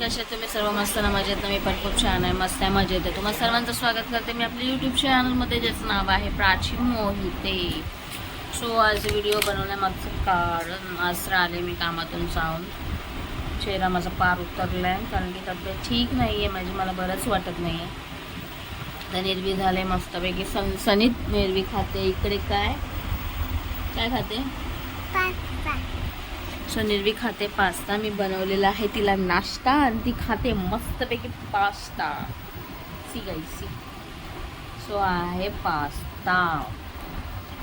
कशा तुम्ही सर्व? मस्त ना मजेत ना? मी पण खूप छान आहे मस्त आहे मजेत आहे. तुम्हाला सर्वांचं स्वागत करते मी आपल्या यूट्यूब चॅनलमध्ये ज्याचं नाव आहे प्राची मोहिते. सो आज व्हिडिओ बनवण्यामागचं कारण आज आले मी कामातून जाऊन. चेहरा माझा पार उतरला आहे कारण की तब्येत ठीक नाही आहे माझी म्हणजे मला बरंच वाटत नाही आहे तर निर्वी झाले मस्तपैकी सन सनीत निर्वी खाते. इकडे काय? काय खाते? सो निर्वी खाते पास्ता मी बनवलेला आहे तिला नाश्ता आणि ती खाते मस्तपैकी pasta. See guys see. So आहे पास्ता.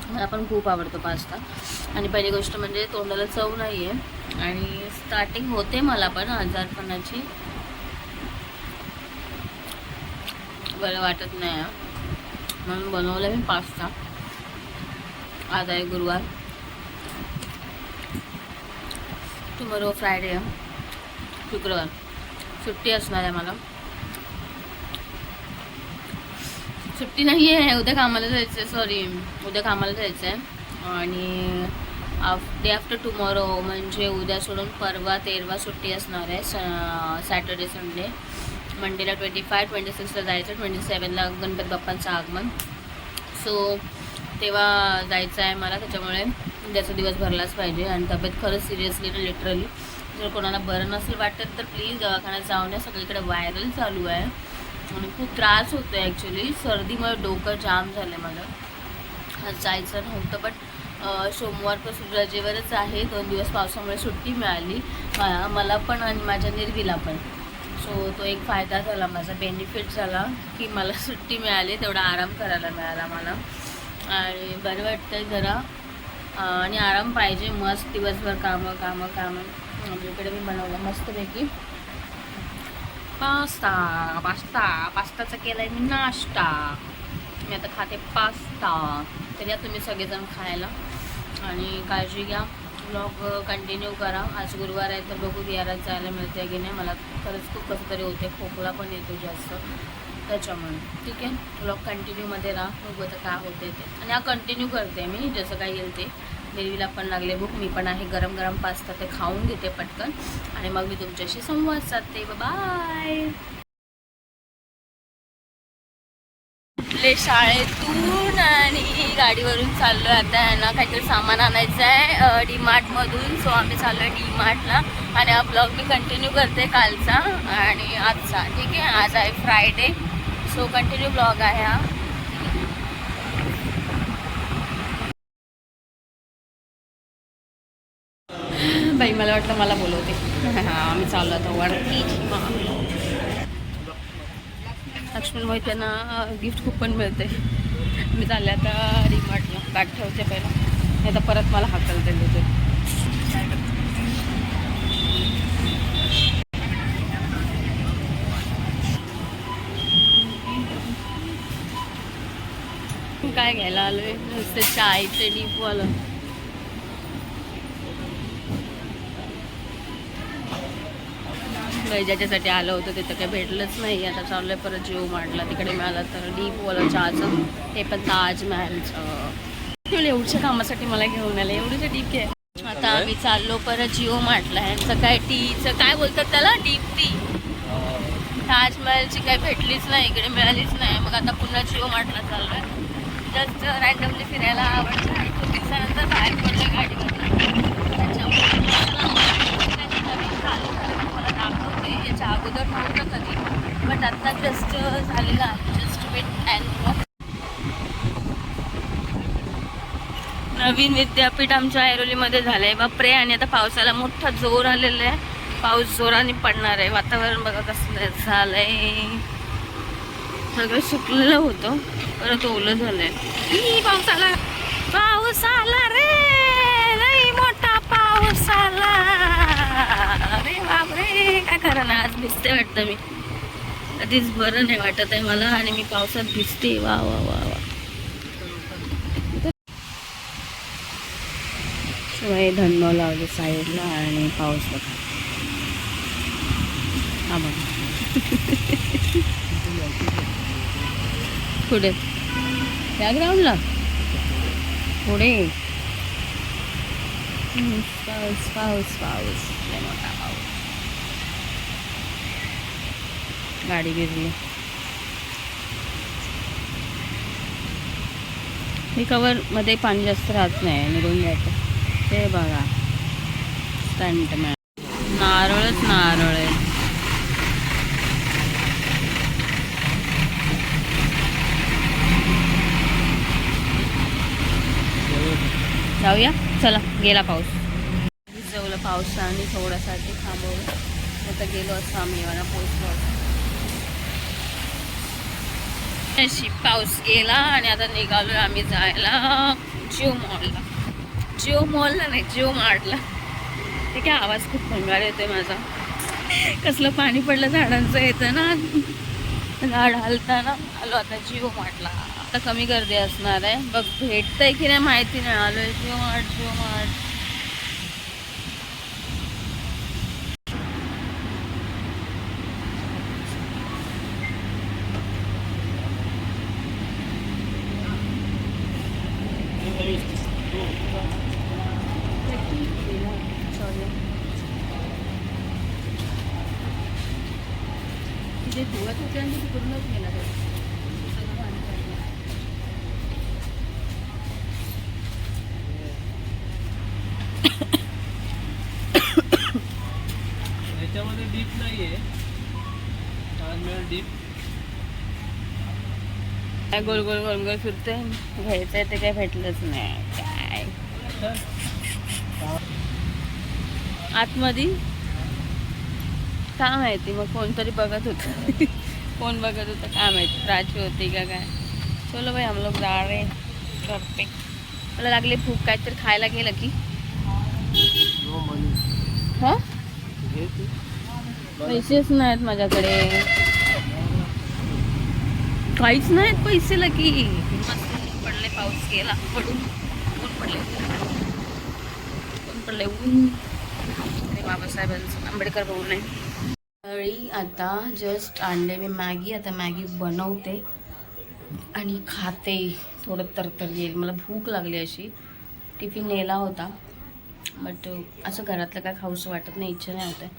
मला पण खूप आवडतो पास्ता. आणि पहिली गोष्ट म्हणजे तोंडाला चव नाही आहे आणि स्टार्टिंग होते मला पण आजारपणाची बरं वाटत नाही. म्हणून बनवलं मी पास्ता. आज आहे गुरुवार. टुमरो फ्रायडे आहे शुक्रवार. सुट्टी असणार आहे मला. सुट्टी नाही आहे. उद्या कामाला जायचं आहे. सॉरी उद्या कामाला जायचं आहे. आणि आफ डे आफ्टर टुमॉरो म्हणजे उद्या सोडून परवा तेरवा सुट्टी असणार आहे. स सॅटर्डे संडे मंडेला ट्वेंटी फाय ट्वेंटी सिक्सला जायचं. ट्वेंटी सेवनला गणपती बाप्पांचं आगमन. सो तेव्हा जायचं आहे मला त्याच्यामुळे उद्याचा दिवस भरलाच पाहिजे आणि तब्येत खरंच सिरियसली ना लिटरली जर कोणाला बरं नसेल वाटत तर प्लीज दवाखान्यात जाऊन या. सगळीकडे व्हायरल चालू आहे. आणि खूप त्रास होतो आहे ॲक्च्युली सर्दीमुळे डोकं जाम झालं आहे मला आज जायचं नव्हतं बट सोमवारपासून रजेवरच आहे. दोन दिवस पावसामुळे सुट्टी मिळाली. मला पण आणि माझ्या निर्वीला पण. सो तो एक फायदा झाला माझा बेनिफिट झाला की मला सुट्टी मिळाली. तेवढा आराम करायला मिळाला मला. आणि बरं वाटतं जरा. आणि आराम पाहिजे मस्त दिवसभर कामं कामं कामं. म्हणजे आमच्याकडे मी बनवलं मस्तपैकी. पास्ता पास्ता पास्ताचा केला आहे मी नाश्ता. मी आता खाते पास्ता. तर या तुम्ही सगळेजण खायला. आणि काळजी घ्या. ब्लॉग कंटिन्यू करा. आज गुरुवार आहे तर बघू बिहारात जायला मिळते की नाही. मला खरंच खूप कसं तरी होते खोकला पण येतो जास्त. त्याच्यामुळे. ठीक आहे? ब्लॉग कंटिन्यूमध्ये राहा बघू आता काय होते ते. आणि हा कंटिन्यू करते मी जसं काय येईल ते. देवीला पण लागले भूक मी पण आहे गरम गरम पास्ता ते खाऊन घेते पटकन. आणि मग मी तुमच्याशी संवाद साधते. बाय आपले शाळेतून आणि गाडीवरून चाललो आहे आता यांना काहीतरी सामान आणायचं आहे डी मार्टमधून सो आम्ही चाललो आहे डी मार्टला आणि हा ब्लॉग मी कंटिन्यू करते कालचा आणि आजचा. ठीक आहे? आज आहे फ्रायडे सो कंटिन्यू ब्लॉग आहे हा बाई मला वाटतं मला बोलवते. हां आम्ही चाललो आता वरती. लक्ष्मण मोहित्यांना गिफ्ट कुपन मिळते. मी चालले आता डीमार्टला बॅग ठेवते पहिला. नाही आता परत मला हाकलते ते काय घ्यायला आलोय? नुसते चायचे डीपवालं काही ज्याच्यासाठी आलं होतं तिथं काही भेटलंच नाही. आता चाललंय परत जिओ मार्टला तिकडे मिळालं तर डीपवालं चहाचं ते पण ताजमहलचं. तुला एवढ्या कामासाठी मला घेऊन आलं. एवढीचं डीप घे. आता आम्ही चाललो परत जिओ मार्टला ह्यांचं काय टीचं काय बोलतात त्याला? डीप टी ताजमहलची काही भेटलीच नाही इकडे मिळालीच नाही. मग आता पुन्हा जिओ मार्टला चाललोय. जस्ट रँडमली फिरायला आवडतं आणि खूप दिवसानंतर बाहेर पडलं गाडीवर त्याच्यामुळे दाखवते याच्या अगोदर नव्हतं कधी बट आत्ता जस्ट झालेलं आहे. जस्ट वेट अँड नवीन विद्यापीठ आमच्या ऐरोलीमध्ये झालं आहे बापरे आणि आता पावसाला मोठा जोर आलेला आहे. पाऊस जोराने पडणार आहे. वातावरण बघा कसलं आहे सगळं सुकलेलं होतं. परत ओलं झालंय. पाऊस आला पाऊस आला रे! लई मोठा पाऊस आला अरे बापरे! काय खरं ना आज भिजते वाटतं मी. आधीच बरं नाही वाटत आहे मला आणि मी पावसात भिजते. वा वा वा वा. शिवाय धन्नो लावले साईडला आणि पाऊस बघा. हा बघा. पुढे. त्या ग्राउंडला पुढे. पाऊस पाऊस पाऊस. मोठा पाऊस. गाडी गिरली. मी कवरमध्ये पाणी जास्त राहत नाही निघून जायचं. ते बघा. स्टंट नारळच नारळ आहे. जाऊया. चला गेला पाऊस. जवळ पावसाने थोडासाठी थांबवलं. आता गेलो असं आम्ही मला पोचलो अशी पाऊस गेला आणि आता निघालो आम्ही जायला जिओ मॉलला. जिओ मॉलला नाही जिओ मार्टला. ठीक आहे आवाज खूप भंगार येतोय माझा. कसलं पाणी पडलं झाडांचं येतं ना. झाड हलताना आलो आता जिओ मार्टला. आता कमी गर्दी असणार आहे. बघ भेटतंय की नाही माहिती नाही आहे जिओ मार्ट जिओ मार्ट जे तिथे धुवत होते आणि ते पूर्णच घेणार आहे याच्यामध्ये डीप नाहीये. डीप काय गोल गोल गोल गोल फिरते घ्यायचंय ते काय भेटलंच नाही. काय? आतमध्ये? काय माहिती मग कोणतरी बघत होतं. कोण बघत होतं काय माहिती. प्राची होती का काय? चलो भाई हम लोग जा रहे करते. मला लागले भूक. काहीतरी खायला गेलं की. हां? पैसेच नाहीत माझ्याकडे. काहीच नाहीत पैसे लकी. पडले पाऊस गेला पडून ऊन पडले. ऊन पडले ऊन. बाबासाहेबांचं आंबेडकर भाऊ नाही. सकाळी आता जस्ट आणले मी मॅगी आता मॅगी बनवते. आणि खाते. थोडं तरतर येईल मला भूक लागली अशी. टिफिन नेला होता. बट uh, असं घरातलं काय खाऊसं वाटत नाही इच्छा नाही होते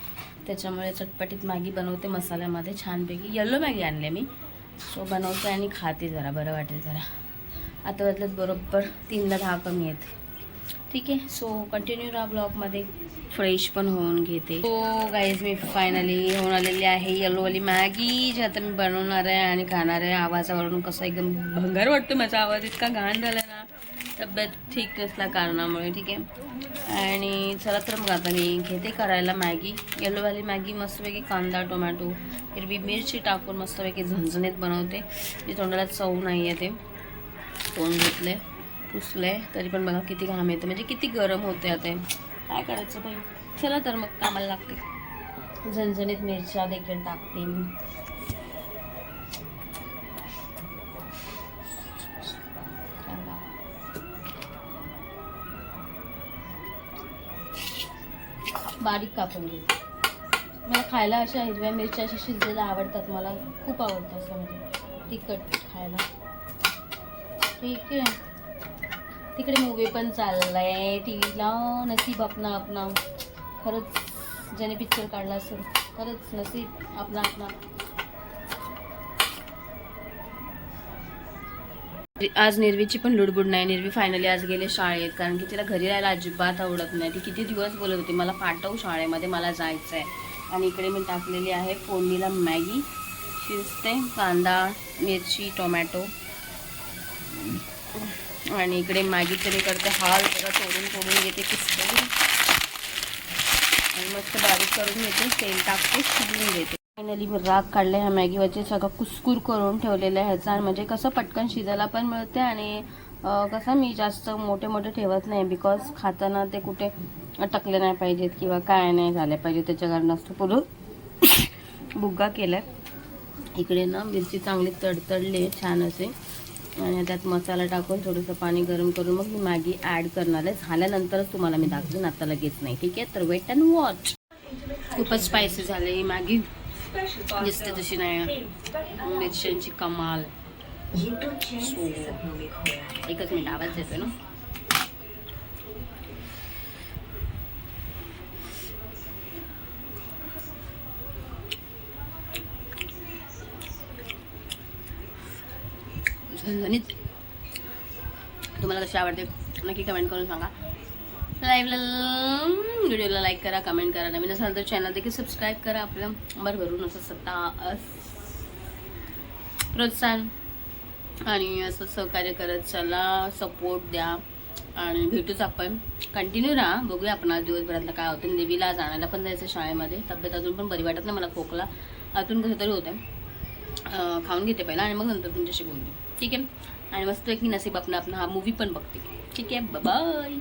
त्याच्यामुळे चटपटीत मॅगी बनवते मसाल्यामध्ये छानपैकी येल्लो मॅगी आणले मी. सो बनवते आणि खाते जरा बरं वाटेल जरा. आता वाजल्यात बरोबर तीनला दहा कमी आहेत. ठीक आहे? सो कंटिन्यू राहा ब्लॉगमध्ये फ्रेश पण होऊन घेते. सो गाईज मी फायनली होऊन आलेली आहे येल्लोवाली मॅगी जे आता मी बनवणार आहे आणि खाणार आहे. आवाजावरून कसं एकदम भंगार वाटतो माझा आवाज इतका घाण झाला तब्येत ठीक नसल्या कारणामुळे ठीक आहे. आणि चला तर मग आता मी घेते करायला मॅगी. येलोवाली मॅगी मस्तपैकी कांदा टोमॅटो हिरवी मिरची टाकून मस्तपैकी झणझणीत बनवते. जी तोंडाला चव नाही आहे ते. तोंड घेतले पुसले तरी पण बघा किती घाम येते. म्हणजे किती गरम होते आता. काय करायचं बाई? चला तर मग कामाला लागते. झणझणीत मिरच्या देखील टाकते बारीक कापून घेते. मला खायला अशा हिरव्या मिरच्या अशा शिजलेल्या आवडतात मला खूप आवडतं असं म्हणजे तिखट खायला. ठीक आहे. तिकडे मूवी पण चाललाय टी व्हीला नसीब आपणा आपणा खरंच ज्याने पिक्चर काढला असेल खरंच नसीब आपणा आपणा आज निर्वीची पण लुडबुड नाही निर्वी फायनली आज गेले शाळेत कारण की तिला घरी राहायला अजिबात आवडत नाही. ती किती दिवस बोलत होती मला पाठव शाळेमध्ये मला जायचं आहे आणि इकडे मी टाकलेली आहे फोडणीला मॅगी शिजते कांदा मिरची टोमॅटो. आणि इकडे मॅगीचे तरी करते. हाल जरा तोडून तोडून घेते किसते आणि मस्त बारीक करून घेते तेल टाकते शिजवून घेते. फायनली मी राग काढले ह्या मॅगीवरचे सगळं कुसकूर करून ठेवलेलं आहे ह्याचा. म्हणजे कसं पटकन शिजायला पण मिळते आणि कसं मी जास्त मोठे मोठे ठेवत नाही बिकॉज खाताना ते कुठे अटकले नाही पाहिजेत किंवा काय नाही झाले पाहिजे त्याच्या कारणच पुढं बुग्गा केला इकडे ना मिरची चांगली तडतडली छान असे आणि त्यात मसाला टाकून थोडंसं पाणी गरम करून मग मी मॅगी ॲड करणार आहे. झाल्यानंतरच तुम्हाला मी दाखवेन आता लगेच नाही. ठीक आहे? तर वेट अँड वॉच खूपच स्पायसी झाले ही मॅगी दिसते तशी नाही मिरच्यांची कमाल सो एकच मिनिट आवाज येतोय ना तुम्हाला कशी आवडते नक्की कमेंट करून सांगा लाईव्हला व्हिडिओला लाईक करा कमेंट करा. नवीन असाल तर चॅनल देखील सबस्क्राईब करा आपलं. भरभरून असं सत्ता प्रोत्साहन. आणि असं सहकार्य करत चला सपोर्ट द्या. आणि भेटूच आपण. कंटिन्यू राहा. बघूया आपण आज दिवसभरातलं काय होतं. देवीला आज आणायला पण जायचं शाळेमध्ये. तब्येत अजून पण बरी वाटत नाही मला खोकला. अजून कसं तरी होतं खाऊन घेते पहिला आणि मग नंतर तुमच्याशी बोलते. ठीक आहे? आणि मस्त एक नसीब आपण आपण हा मूवी पण बघते. ठीक आहे? बाय